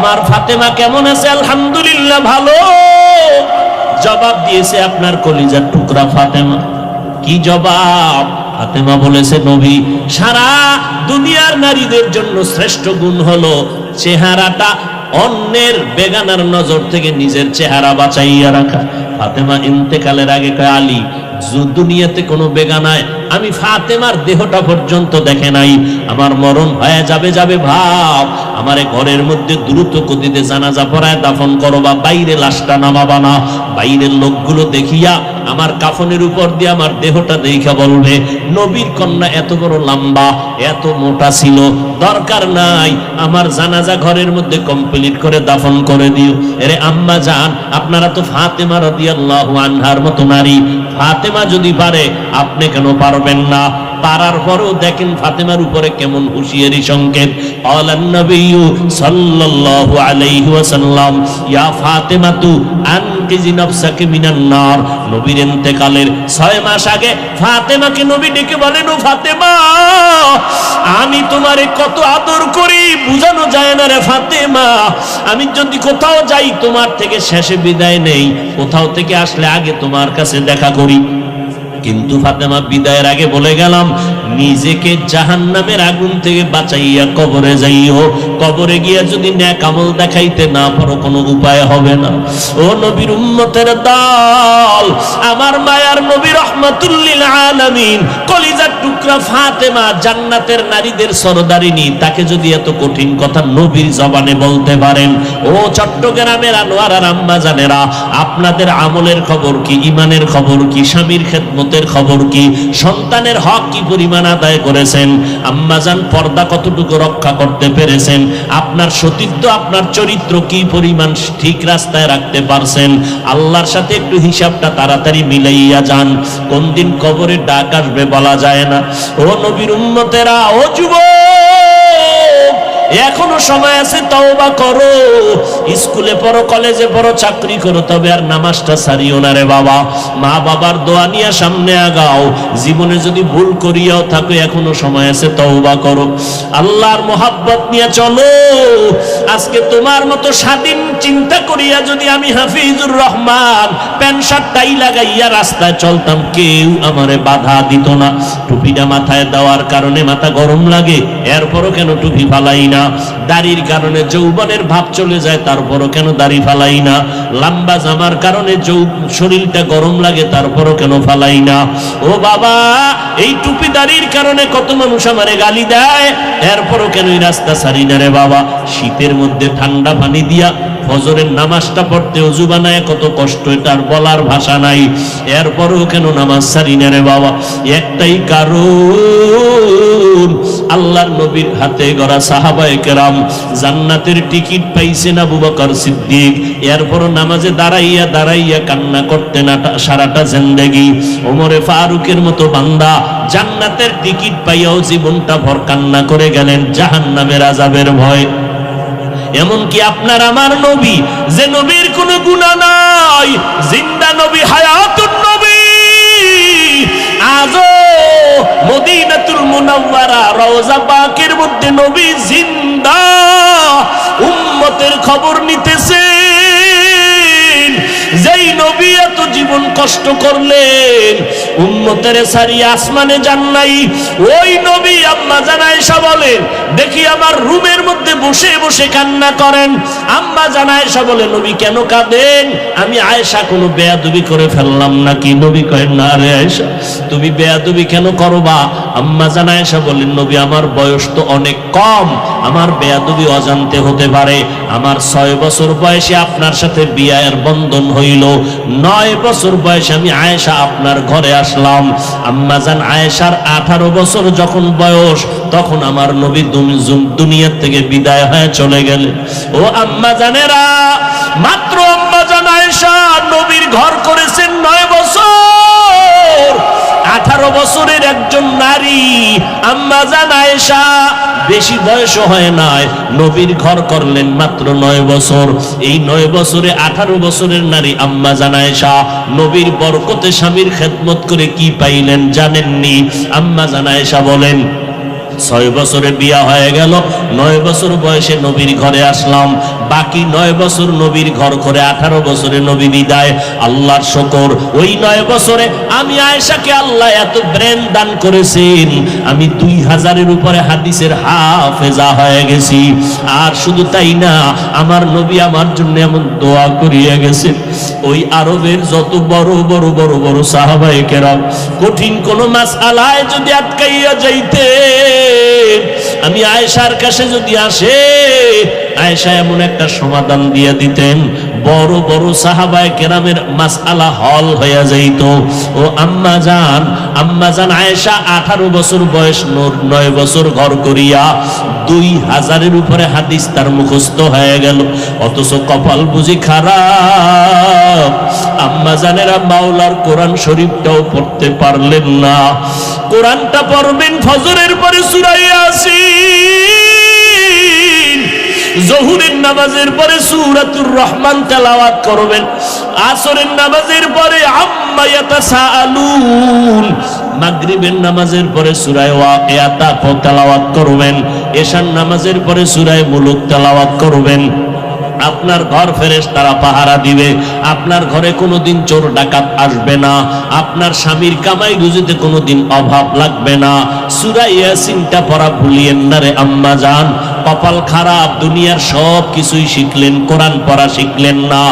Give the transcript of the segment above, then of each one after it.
আমার ফাতেমা কেমন আছে? আলহামদুলিল্লাহ ভালো। জবাব দিয়েছে আপনার কলিজার টুকরা ফাতেমা। কি জবাব? ফাতেমা বলেছে, নবী, সারা দুনিয়ার নারীদের জন্য শ্রেষ্ঠ গুণ হলো চেহারাটা অন্যের বেগানার নজর থেকে নিজের চেহারা বাঁচাইয়া রাখা। ফাতেমা ইন্তেকালের আগে কয়, আলী দুনিয়াতে কোনো বেগানায় আমি ফাতেমার দেহটা পর্যন্ত দেখে নাই। আমার মরণ হয়ে যাবে যাবে ভাব। আমারে ঘরের মধ্যে দ্রুত গতিতে জানাজা পড়ায় দাফন করো বা বাইরে লাশটা নামাবা না। বাইরের লোকগুলো দেখিয়া আমার কাফনের উপর দিয়ে আমার দেহটা দেখা বলবে, নবীর কন্যা এত বড় লম্বা, এত মোটা ছিল, দরকার নাই। আমার জানাজা ঘরের মধ্যে কমপ্লিট করে দাফন করে দিও। এরে আম্মা জান, আপনারা তো ফাতেমা রাদিয়াল্লাহু আনহার মতো নারী। ফাতেমা যদি পারে, আপনি কেন পারবেন না। পারার পরও দেখেন ফাতেমার উপরে কেমন হুঁশিয়ারি সংকেত। আলান সাল্লাল্লাহু আলাইহি ওয়াসাল্লাম ফাতেমাতু, আনকিজি নাফসাকে মিনান নার। নবীর ইন্তেকালের 6 মাস আগে ফাতেমাকে নবী ডেকে বলেন, ও ফাতেমা, আমি তোমারে কত আদর করি, বুঝানো যায় না রে ফাতেমা। আমি যদি কোথাও যাই, তোমার থেকে শেষে বিদায় নেই। কোথাও থেকে আসলে আগে তোমার কাছে দেখা করি। কিন্তু ফাতেমা বিদায়ের আগে বলে গেলাম নিজেকে জাহান্নামের আগুন থেকে বাঁচাইয়া কবরে যাইও। কবরে গিয়া যদি ন্যাক আমল দেখাইতে না পারো, কোনো উপায় হবে না। ও নবীর উম্মতের দল, আমার মায়ার রহমাতুল্লিল কলিজার টুকরা জান্নাতের নারীদের সরদারিনী, তাকে যদি এত কঠিন কথা নবীর জবানে বলতে পারেন, ও চট্টগ্রামের আনোয়ার আর আম্মা জানেরা, আপনাদের আমলের খবর কি, ইমানের খবর কি, স্বামীর খেদমতের খবর কি, সন্তানের হক কি পরিমাণ আদায় করেছেন। আম্মাজান পর্দা কতটুকু রক্ষা করতে পেরেছেন? আপনার সতীর্থ, আপনার চরিত্র কি পরিমাণ ঠিক রাস্তায় রাখতে পারছেন? আল্লাহর সাথে একটু হিসাবটা তাড়াতাড়ি মিলাইয়া যান। কোন দিন কবরে ডাক আসবে বলা যায় না। ও নবীর উম্মতেরা, ও যুবক! এখনও সময় আছে, তওবা করো। স্কুলে পড়ো, কলেজে পড়ো, চাকরি করো, তবে আর নামাজটা সারিও না রে বাবা। মা বাবার দোয়া নিয়ে সামনে আগাও। জীবনে যদি ভুল করিয়াও থাকো, এখনও সময় আছে, তওবা করো। আল্লাহর মোহাব্বত নিয়ে চলো। আজকে তোমার মতো স্বাধীন চিন্তা করিয়া যদি আমি Hafizur Rahman pant shirt tie লাগাইয়া রাস্তায় চলতাম, কেউ আমারে বাধা দিত না। টুপিটা মাথায় দেওয়ার কারণে মাথা গরম লাগে। এরপরও কেন টুপি ফালাই না? দাড়ির কারণে যৌবনের ভাব চলে যায়, তারপরও কেন দাড়ি ফালাই না? লম্বা জামার কারণে যৌ শরীরটা গরম লাগে, তারপরও কেন ফালাই না? ও বাবা, এই টুপি দাড়ির কারণে কত মানুষ আমারে গালি দেয়? এরপরও কেন এই রাস্তা সারি না রে বাবা? শীতের মধ্যে ঠান্ডা পানি দিয়া ফজরের নামাজটা পড়তে অজু বানায়, কত কষ্ট আর বলার ভাষা নাই। এরপরও কেন নামাজ সারি না রে বাবা? একটাই কারণ, আল্লাহর নবীর হাতে গড়া সাহাবায়ে কেরাম জান্নাতের টিকিট পাইছেন আবু বকর সিদ্দিক। এরপরও নামাজে দাঁড়াইয়া দাঁড়াইয়া কান্না করতেন সারাটা জিন্দেগি। ওমরে ফারুকের মতো বান্দা জান্নাতের টিকিট পাইয়াও জীবনটা ভর কান্না করে গেলেন, জাহান্নামের আজাবের ভয়। এমনকি আপনার আমার নবী, যে নবীর কোনো গুণা নাই, জিন্দা নবী, হায়াতুন নবী। আজও মদিনাতুল মুনাওয়ারা, রওজা পাকের মধ্যে নবী জিন্দা। উম্মতের খবর নিতেছেন কষ্ট করলেন। উম্মতের সারি আসমানে যান নাই। ওই নবী আম্মা জানায়সা বলেন, দেখি আমার রুমের মধ্যে বসে বসে কান্না করেন। আম্মা জানায়সা বলে, নবী কেন কাঁদেন? আমি আয়েশা কোনো বেয়াদবি করে ফেললাম নাকি? নবী কহেন না রে আয়েশা, তুমি বেয়াদবি কেন করবা? আম্মা জানায়সা বলেন নবী, আমার বয়স তো অনেক কম। আমার বেয়াদবি অজান্তে হতে পারে। আমার ছয় বছর বয়সে আপনার সাথে বিয়ের বন্ধন হইল। নয় বছর বয়সে আমি আয়েশা আপনার ঘরে আসলাম। আম্মা জান আয়েশার আঠারো বছর যখন বয়স, তখন আমার নবী দুন- দুনিয়ার থেকে বিদায় হয়ে চলে গেলেন ও আম্মা জানেরা, মাত্র আম্মা জান আয়েশা নবীর ঘর করেছেন নয় বছর। আঠারো বছরের একজন নারী, আম্মা জান আয়েশা, বেশি বয়স হয় নাই। নবীর ঘর করলেন মাত্র নয় বছর। এই নয় বছরে আঠারো বছরের নারী আম্মা জান আয়েশা, নবীর বরকতে স্বামীর খেদমত করে কি পাইলেন জানেননি? আম্মা জান আয়েশা বলেন, ছয় বছরে বিয়া হয়ে গেল, নয় বছর বয়সে নবীর ঘরে আসলাম। বাকি নয় বছর নবীর ঘর করে আঠারো বছরে নবী বিদায়। আল্লাহর শকর। ওই নয় বছরে আমি আয়েশাকে আল্লাহ এত ব্রেন দান করেছেন। আমি দুই হাজারের উপরে হাদিসের হাফেজা হয়ে গেছি। আর শুধু তাই না, আমার নবী আমার জন্য এমন দোয়া করিয়া গেছেন। ওই আরবের যত বড় বড় বড় বড় সাহাবাই কেরাম, কঠিন কোন মাস আলায় যদি আটকাইয়া যাইতে আমি আয়েশার কাছে যদি আসে আয়েশা এমন একটা সমাধান দিয়ে দিতেন, বড় বড় সাহাবায় কেরামের মাসআলা হল হইয়া যাইত। ও আম্মা জান আম্মা জান আয়েশা আঠারো বছর বয়স নয় বছর ঘর করিয়া দুই হাজারের উপরে হাদিস তার মুখস্থ হয়ে গেল। অথচ কপাল বুঝি খারাপ। আম্মা জানেরা মাওলার কোরআন শরীফটাও পড়তে পারলেন না। কোরআনটা পড়বেন ফজরের পরে সুরাইয়া আসি জহুরের নামাজের পরে সুরাতুর রহমান তেলাওয়াত করবেন। আসরের নামাজের পরে আম্মা মাগরিবের নামাজের পরে সূরায়ে ওয়াকিয়াতা করবেন। এশার নামাজের পরে সূরায়ে মুলুক তেলাওয়াত করবেন। আপনার ঘর ফেরেস তারা পাহারা দিবে। আপনার ঘরে কোনোদিন চোর ডাকাত আসবে না। আপনার স্বামীর কামাই রুজিতে কোনোদিন অভাব লাগবে না। সুরা ইয়াসিনটা পড়া ভুলিয়েন না রে আম্মা কপাল খারাপ, দুনিয়ার সব কিছুই শিখলেন, কোরআন পড়া শিখলেন না।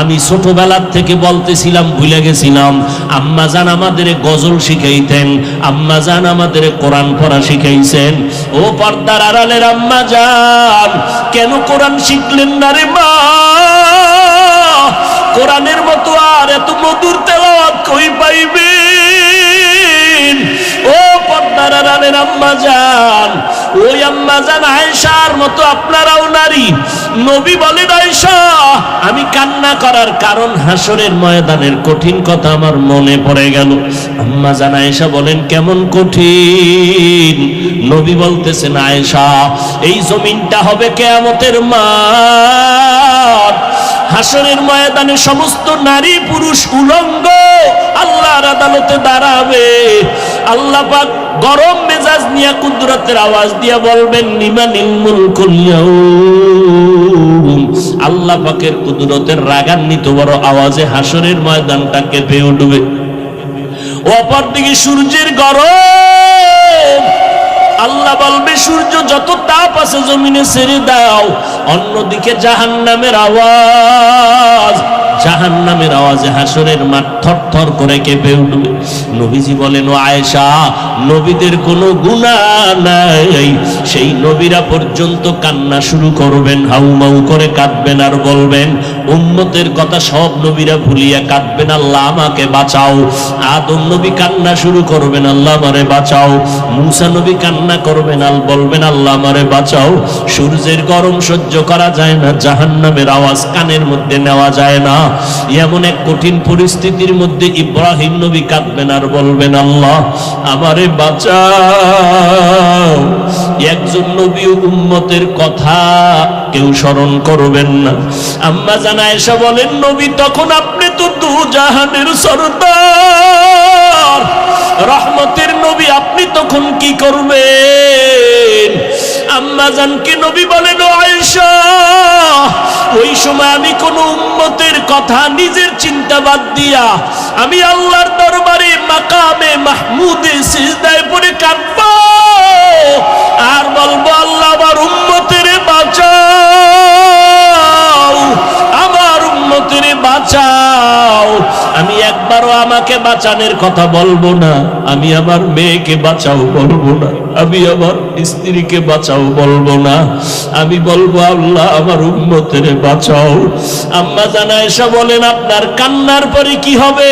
আমি ছোটবেলার থেকে বলতেছিলাম, ভুলে গেছিলাম, আম্মা জান আমাদের গজল শিখাইতেন, আম্মা জান আমাদের কোরআন পড়া শিখাইছেন। ও পর্দার আড়ালের আম্মা যান কেন কোরআন শিখলেন না রে মা? কোরআনের মতো আর এত মধুর তেলাওয়াত কই পাইবেন? ও পর্দার আম্মা যান ওই আম্মা যান আয়েশার মতো আপনারাও নারী। নবী বলেন, আয়েশা, আমি কান্না করার কারণ হাসরের ময়দানের কঠিন কথা আমার মনে পড়ে গেল। আম্মা জান আয়েশা বলেন, কেমন কঠিন? নবী বলতেছেন, আয়েশা, এই জমিনটা হবে কেয়ামতের মাঠ। হাসরের ময়দানে সমস্ত নারী পুরুষ উলঙ্গ আল্লাহর আদালতে দাঁড়াবে। আল্লাহ পাক গরম মেজাজ নিয়ে কুদরতের আওয়াজ দিয়ে বলবেন, নিমানিল মুলকুল আল্লাহ পাকের কুদরতের রাগান্বিত বড় আওয়াজে হাসরের ময়দানটা কেঁপে উঠবে। অপর দিকে সূর্যের গরম। আল্লাহ বলবে, সূর্য যত তাপ আছে জমিনে ছেড়ে দাও। অন্যদিকে জাহান্নামের আওয়াজ। জাহান্নামের আওয়াজে হাসরের মাঠ থর করে কেঁপে উঠবে। নবীজি বলেন ও আয়েশা নবীদের কোনো গুণা নাই। সেই নবীরা পর্যন্ত কান্না শুরু করবেন, হাউমাউ করে কাঁদবেন আর বলবেন, উম্মতের কথা সব নবীরা ভুলিয়া কাঁদবেন, আল্লাহ আমাকে বাঁচাও। আদম নবী কান্না শুরু করবেন, আল্লাহ আমারে বাঁচাও। মুসা নবী কান্না করবেন, আল বলবেন, আল্লাহ আমারে বাঁচাও। সূর্যের গরম সহ্য করা যায় না, জাহান্নামের আওয়াজ কানের মধ্যে নেওয়া যায় না। এমন এক কঠিন পরিস্থিতির মধ্যে ইব্রাহিম নবী কাঁদবেন আর বলবেন, আল্লাহ আমারে বাঁচাও। একজন নবী উম্মতের কথা কেউ স্মরণ করবেন না। আম্মা জানা এসে বলেন, নবী, তখন আপনি তো দু জাহানের সরদার। রহমতের নবী, আপনি তখন কি করবেন? আম্মা জানকে নবী বলেন, "ও আয়েশা, ওই সময় আমি কোন উম্মতের কথা নিজের চিন্তা বাদ দিয়া আমি আল্লাহর দরবারে মাকামে মাহমুদে সিজদায় পড়ে কাঁদব। আর বলব, আল্লাহ আমার উম্মতের বাঁচাও আমার উম্মতের বাঁচাও আমি একবারও আমাকে বাঁচানোর কথা বলব না। আমি আমার মেয়েকে বাঁচাও বলব না। আমি আমার স্ত্রীকে বাঁচাও বলব না। আমি বলব, আল্লাহ আমার উম্মতের বাঁচাও। আম্মা জানা এসে বলেন, আপনার কান্নার পরে কি হবে?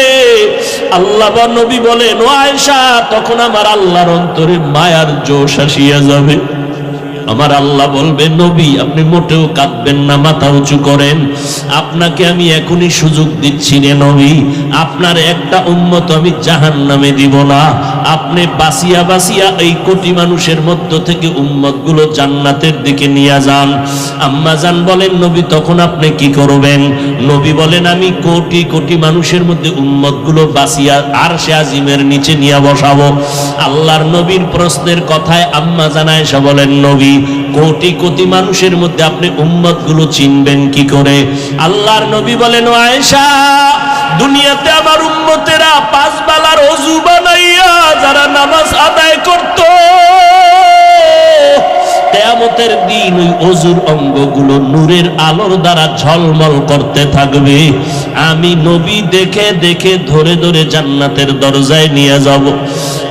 আল্লাহ বা নবী বলেন, ও আয়েশা, তখন আমার আল্লাহর অন্তরে মায়ার জোশ আসিয়া যাবে। আমার আল্লাহ বলবে নবী, আপনি মোটেও কাঁদবেন না, মাথা উঁচু করেন। আপনাকে আমি এখনই সুযোগ দিচ্ছি রে নবী। আপনার একটা উম্মত আমি জাহান নামে দিব না। আপনি বাসিয়া বাসিয়া এই কোটি মানুষের মধ্য থেকে উম্মতগুলো জান্নাতের দিকে নিয়ে যান। আম্মা জান বলেন, নবী, তখন আপনি কি করবেন? নবী বলেন, আমি কোটি কোটি মানুষের মধ্যে উম্মতগুলো বাসিয়া আর সে আজিমের নিচে নিয়ে বসাবো। আল্লাহর নবীর প্রশ্নের কথায় আম্মা জানায় সে বলেন, নবী কোটি কোটি মানুষের মধ্যে আপনি উম্মতগুলো চিনবেন কি করে? আল্লাহর নবী বলেন আয়েশা, দুনিয়াতে আমার উম্মতেরা পাঁচ বেলার অজু বানাইয়া যারা নামাজ আদায় করতো, কেয়ামতের দিন ওই অজুর অঙ্গগুলো নূরের আলোর দ্বারা ঝলমল করতে থাকবে। আমি নবী দেখে দেখে ধরে ধরে জান্নাতের দরজায় নিয়ে যাব।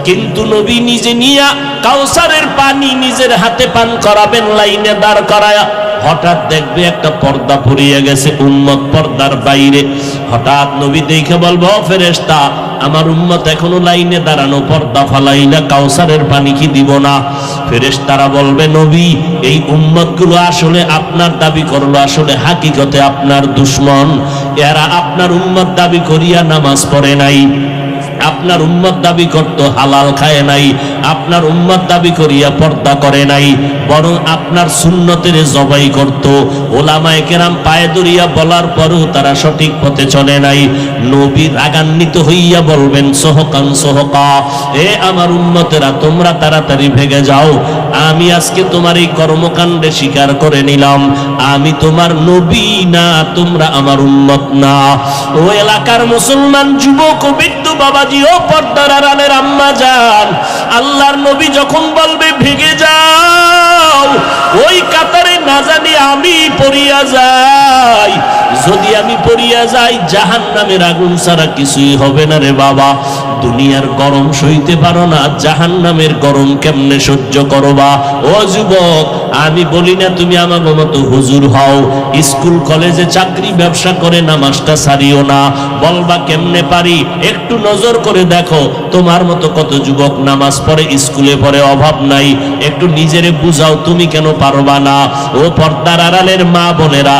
কিন্তু নবী নিজে নিয়া কাউসারের পানি নিজের হাতে পান করাবেন, লাইনে দাঁড় করায়া। হঠাৎ দেখবে একটা পর্দা পড়িয়ে গেছে, উম্মত পর্দার বাইরে। হঠাৎ নবী দেখে বলব ফেরেস্তা আমার উম্মত এখনও লাইনে দাঁড়ানো, পর্দা ফালাই না, কাউসারের পানি কি দিব না? ফেরেশতারা বলবে, নবী, এই উম্মতগুলো আসলে আপনার দাবি করল, আসলে হাকিকতে আপনার দুশ্মন। এরা আপনার উম্মত দাবি করিয়া নামাজ পড়ে নাই। আপনার উম্মত দাবি করতো, হালাল খায় নাই। আপনার উম্মত দাবি করিয়া পর্দা করে নাই, বরং আপনার সুন্নতের জবাই করত। ওলামায়ে কেরাম পায়ে দরিয়া বলার পরও তারা সঠিক পথে চলে নাই। নবী রাগান্বিত হইয়া বলবেন, সোহকান, সোহকা, এ আমার উম্মতেরা, তোমরা তাড়াতাড়ি ভেগে যাও। আমি আজকে তোমার এই কর্মকাণ্ডে স্বীকার করে নিলাম। আমি তোমার নবী না, তোমরা আমার উম্মত না। ও এলাকার মুসলমান, যুবক ও বৃদ্ধ বাবাজি ও পর্দার আড়ালের আম্মা যান, আল্লাহর নবী যখন বলবে, ভেঙে যাও, ওই কাতারে না জানি আমি পড়িয়া যাই। যদি আমি পড়িয়া যাই জাহান নামের আগুন ছাড়া কিছুই হবে না রে বাবা। দুনিয়ার গরম সইতে পারো না জাহান নামের গরম কেমনে সহ্য করবা? ও যুবক, আমি বলি না তুমি আমার মতো হুজুর হও, স্কুল, কলেজে চাকরি, ব্যবসা করে নামাজটা সারিও না, বলবা কেমনে পারি? একটু নজর করে দেখো, তোমার মতো কত যুবক নামাজ পড়ে, স্কুলে পড়ে অভাব নাই, একটু নিজেরে বুঝাও তুমি কেন পারবা না? ও পর্দার আড়ালের মা বোনেরা